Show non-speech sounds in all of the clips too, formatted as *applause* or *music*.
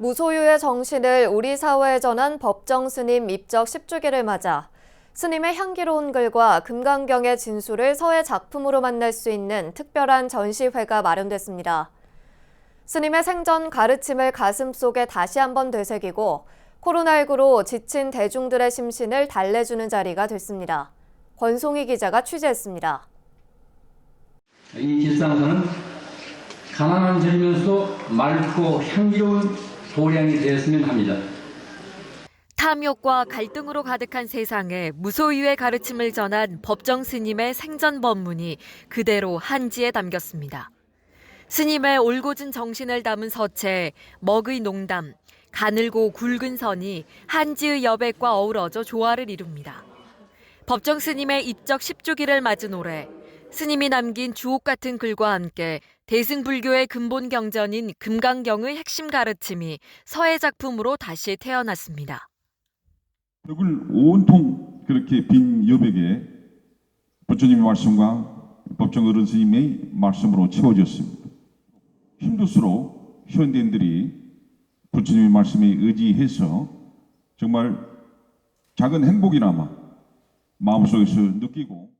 무소유의 정신을 우리 사회에 전한 법정 스님 입적 10주기를 맞아 스님의 향기로운 글과 금강경의 진수를 서예 작품으로 만날 수 있는 특별한 전시회가 마련됐습니다. 스님의 생전 가르침을 가슴 속에 다시 한번 되새기고 코로나19로 지친 대중들의 심신을 달래주는 자리가 됐습니다. 권송희 기자가 취재했습니다. 이 길상선은 가난한 젊면서도 맑고 향기로운 도량이 되었으면 합니다. 탐욕과 갈등으로 가득한 세상에 무소유의 가르침을 전한 법정 스님의 생전 법문이 그대로 한지에 담겼습니다. 스님의 올곧은 정신을 담은 서체, 먹의 농담, 가늘고 굵은 선이 한지의 여백과 어우러져 조화를 이룹니다. 법정 스님의 입적 10주기를 맞은 올해 스님이 남긴 주옥 같은 글과 함께 대승불교의 근본 경전인 금강경의 핵심 가르침이 서예 작품으로 다시 태어났습니다. 벽을 온통 그렇게 빈 여백에 부처님의 말씀과 법정 어른 스님의 말씀으로 채워졌습니다. 힘들수록 현대인들이 부처님의 말씀에 의지해서 정말 작은 행복이나마 마음속에서 느끼고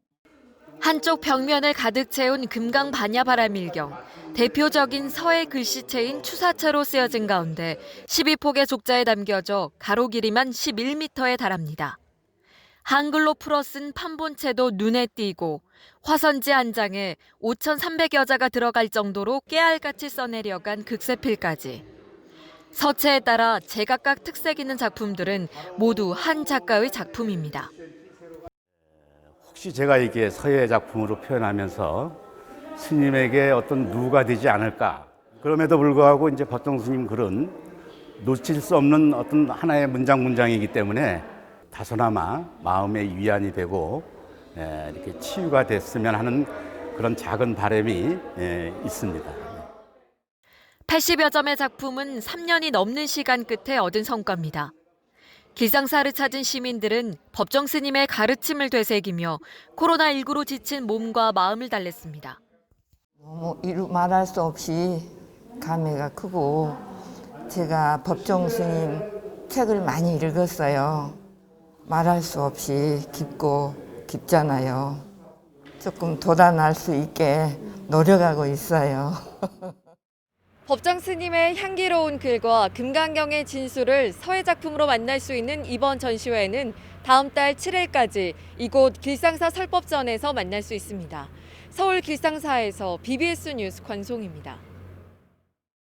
한쪽 벽면을 가득 채운 금강 반야바라밀경. 대표적인 서해 글씨체인 추사체로 쓰여진 가운데 12폭의 족자에 담겨져 가로 길이만 11m에 달합니다. 한글로 풀어 쓴 판본체도 눈에 띄고 화선지 한 장에 5,300여 자가 들어갈 정도로 깨알같이 써내려간 극세필까지. 서체에 따라 제각각 특색 있는 작품들은 모두 한 작가의 작품입니다. 혹시 제가 이게 서예 작품으로 표현하면서 스님에게 어떤 누가 되지 않을까. 그럼에도 불구하고 이제 법정 스님 글은 놓칠 수 없는 어떤 하나의 문장 문장이기 때문에 다소나마 마음의 위안이 되고 에, 이렇게 치유가 됐으면 하는 그런 작은 바람이 에, 있습니다. 80여 점의 작품은 3년이 넘는 시간 끝에 얻은 성과입니다. 길상사를 찾은 시민들은 법정 스님의 가르침을 되새기며 코로나19로 지친 몸과 마음을 달랬습니다. 너무 이루 말할 수 없이 감회가 크고 제가 법정 스님 책을 많이 읽었어요. 말할 수 없이 깊고 깊잖아요. 조금 도달할 수 있게 노력하고 있어요. *laughs* 법정 스님의 향기로운 글과 금강경의 진수를 서예 작품으로 만날 수 있는 이번 전시회는 다음 달 7일까지 이곳 길상사 설법전에서 만날 수 있습니다. 서울 길상사에서 BBS 뉴스 권송입니다.